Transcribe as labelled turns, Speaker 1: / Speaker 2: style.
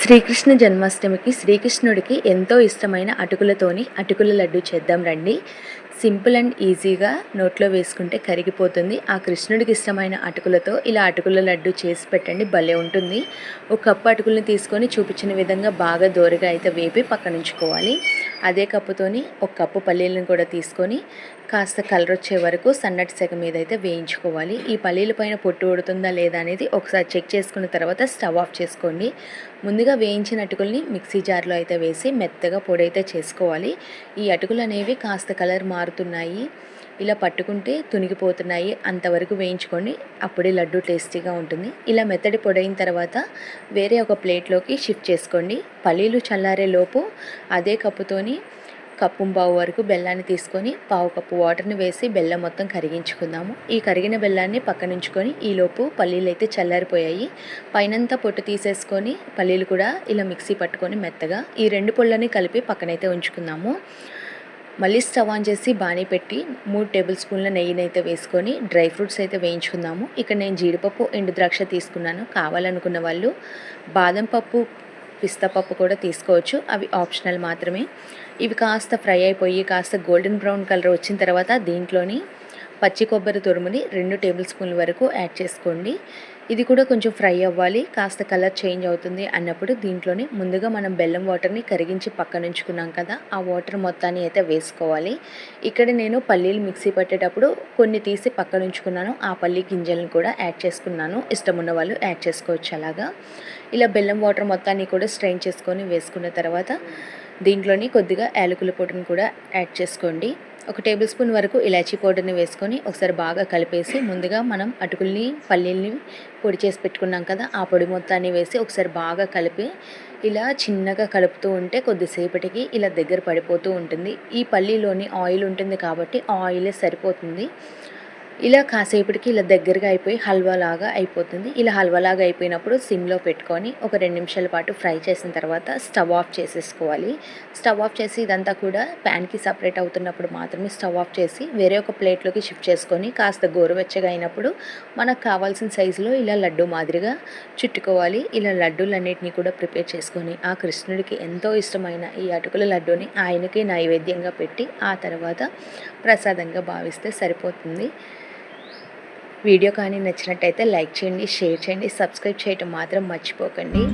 Speaker 1: శ్రీకృష్ణ జన్మాష్టమికి శ్రీకృష్ణుడికి ఎంతో ఇష్టమైన అటుకులతోని అటుకుల లడ్డు చేద్దాం రండి. సింపుల్ అండ్ ఈజీగా నోట్లో వేసుకుంటే కరిగిపోతుంది. ఆ కృష్ణుడికి ఇష్టమైన అటుకులతో ఇలా అటుకుల లడ్డు చేసి పెట్టండి భలే ఉంటుంది. ఒక కప్పు అటుకులను తీసుకొని చూపించిన విధంగా బాగా దోరగా అయితే వేపి పక్కనుంచుకోవాలి. అదే కప్పుతోని ఒక కప్పు పల్లీలను కూడా తీసుకొని కాస్త కలర్ వచ్చే వరకు సన్నటి సెగ మీద అయితే వేయించుకోవాలి. ఈ పల్లీల పైన పొట్టు ఉడుతుందా లేదా అనేది ఒకసారి చెక్ చేసుకున్న తర్వాత స్టవ్ ఆఫ్ చేసుకోండి. ముందుగా వేయించిన అటుకుల్ని మిక్సీ జార్లో అయితే వేసి మెత్తగా పొడి అయితే చేసుకోవాలి. ఈ అటుకులు అనేవి కాస్త కలర్ మారుతున్నాయి. ఇలా పట్టుకుంటే తునిగిపోతున్నాయి. అంతవరకు వేయించుకొని అప్పుడే లడ్డు టేస్టీగా ఉంటుంది. ఇలా మెత్తడి పొడైన తర్వాత వేరే ఒక ప్లేట్లోకి షిఫ్ట్ చేసుకోండి. పల్లీలు చల్లారే లోపు అదే కప్పుతోని కప్పు పావు వరకు బెల్లాన్ని తీసుకొని పావు కప్పు వాటర్ని వేసి బెల్లం మొత్తం కరిగించుకుందాము. ఈ కరిగిన బెల్లాన్ని పక్కనుంచుకొని ఈలోపు పల్లీలు అయితే చల్లారిపోయాయి. పైనంతా పొట్టు తీసేసుకొని పల్లీలు కూడా ఇలా మిక్సీ పట్టుకొని మెత్తగా ఈ రెండు పొళ్ళని కలిపి పక్కనైతే ఉంచుకుందాము. మళ్ళీ స్టవ్ ఆన్ చేసి బాణీ పెట్టి మూడు టేబుల్ స్పూన్ల నెయ్యిని అయితే వేసుకొని డ్రై ఫ్రూట్స్ అయితే వేయించుకుందాము. ఇక్కడ నేను జీడిపప్పు ఎండు ద్రాక్ష తీసుకున్నాను. కావాలనుకున్న వాళ్ళు బాదం పప్పు పిస్తా పప్పు కూడా తీసుకోవచ్చు. అవి ఆప్షనల్ మాత్రమే. ఇవి కాస్త ఫ్రై అయిపోయి కాస్త గోల్డెన్ బ్రౌన్ కలర్ వచ్చిన తర్వాత దీంట్లోని పచ్చి కొబ్బరి తురుముని రెండు టేబుల్ స్పూన్ల వరకు యాడ్ చేసుకోండి. ఇది కూడా కొంచెం ఫ్రై అవ్వాలి కాస్త కలర్ చేంజ్ అవుతుంది అన్నప్పుడు దీంట్లోనే ముందుగా మనం బెల్లం వాటర్ని కరిగించి పక్కన ఉంచుకున్నాం కదా ఆ వాటర్ మొత్తాన్ని అయితే వేసుకోవాలి. ఇక్కడ నేను పల్లీలు మిక్సీ పట్టేటప్పుడు కొన్ని తీసి పక్కన ఉంచుకున్నాను ఆ పల్లీ గింజలను కూడా యాడ్ చేసుకున్నాను. ఇష్టం ఉన్న వాళ్ళు యాడ్ చేసుకోవచ్చు అలాగా. ఇలా బెల్లం వాటర్ మొత్తాన్ని కూడా స్ట్రెయిన్ చేసుకొని వేసుకున్న తర్వాత దీంట్లోని కొద్దిగా యాలకుల పొడిని కూడా యాడ్ చేసుకోండి. ఒక టేబుల్ స్పూన్ వరకు ఇలాచీ పౌడర్ని వేసుకొని ఒకసారి బాగా కలిపేసి ముందుగా మనం అటుకుల్ని పల్లీల్ని పొడి చేసి పెట్టుకున్నాం కదా ఆ పొడి మొత్తాన్ని వేసి ఒకసారి బాగా కలిపి ఇలా చిన్నగా కలుపుతూ ఉంటే కొద్దిసేపటికి ఇలా దగ్గర పడిపోతూ ఉంటుంది. ఈ పల్లీలోని ఆయిల్ ఉంటుంది కాబట్టి ఆయిలే సరిపోతుంది. ఇలా కాసేపటికి ఇలా దగ్గరగా అయిపోయి హల్వా లాగా అయిపోతుంది. ఇలా హల్వా లాగా అయిపోయినప్పుడు సిమ్లో పెట్టుకొని ఒక రెండు నిమిషాల పాటు ఫ్రై చేసిన తర్వాత స్టవ్ ఆఫ్ చేసేసుకోవాలి. స్టవ్ ఆఫ్ చేసి ఇదంతా కూడా ప్యాన్కి సపరేట్ అవుతున్నప్పుడు మాత్రమే స్టవ్ ఆఫ్ చేసి వేరే ఒక ప్లేట్లోకి షిఫ్ట్ చేసుకొని కాస్త గోరువెచ్చగా అయినప్పుడు మనకు కావాల్సిన సైజులో ఇలా లడ్డు మాదిరిగా చుట్టుకోవాలి. ఇలా లడ్డూలన్నింటినీ కూడా ప్రిపేర్ చేసుకొని ఆ కృష్ణుడికి ఎంతో ఇష్టమైన ఈ అటుకుల లడ్డూని ఆయనకి నైవేద్యంగా పెట్టి ఆ తర్వాత ప్రసాదంగా భావిస్తే సరిపోతుంది. వీడియో కానీ నచ్చినట్టయితే లైక్ చేయండి షేర్ చేయండి సబ్స్క్రైబ్ చేయటం మాత్రం మర్చిపోకండి.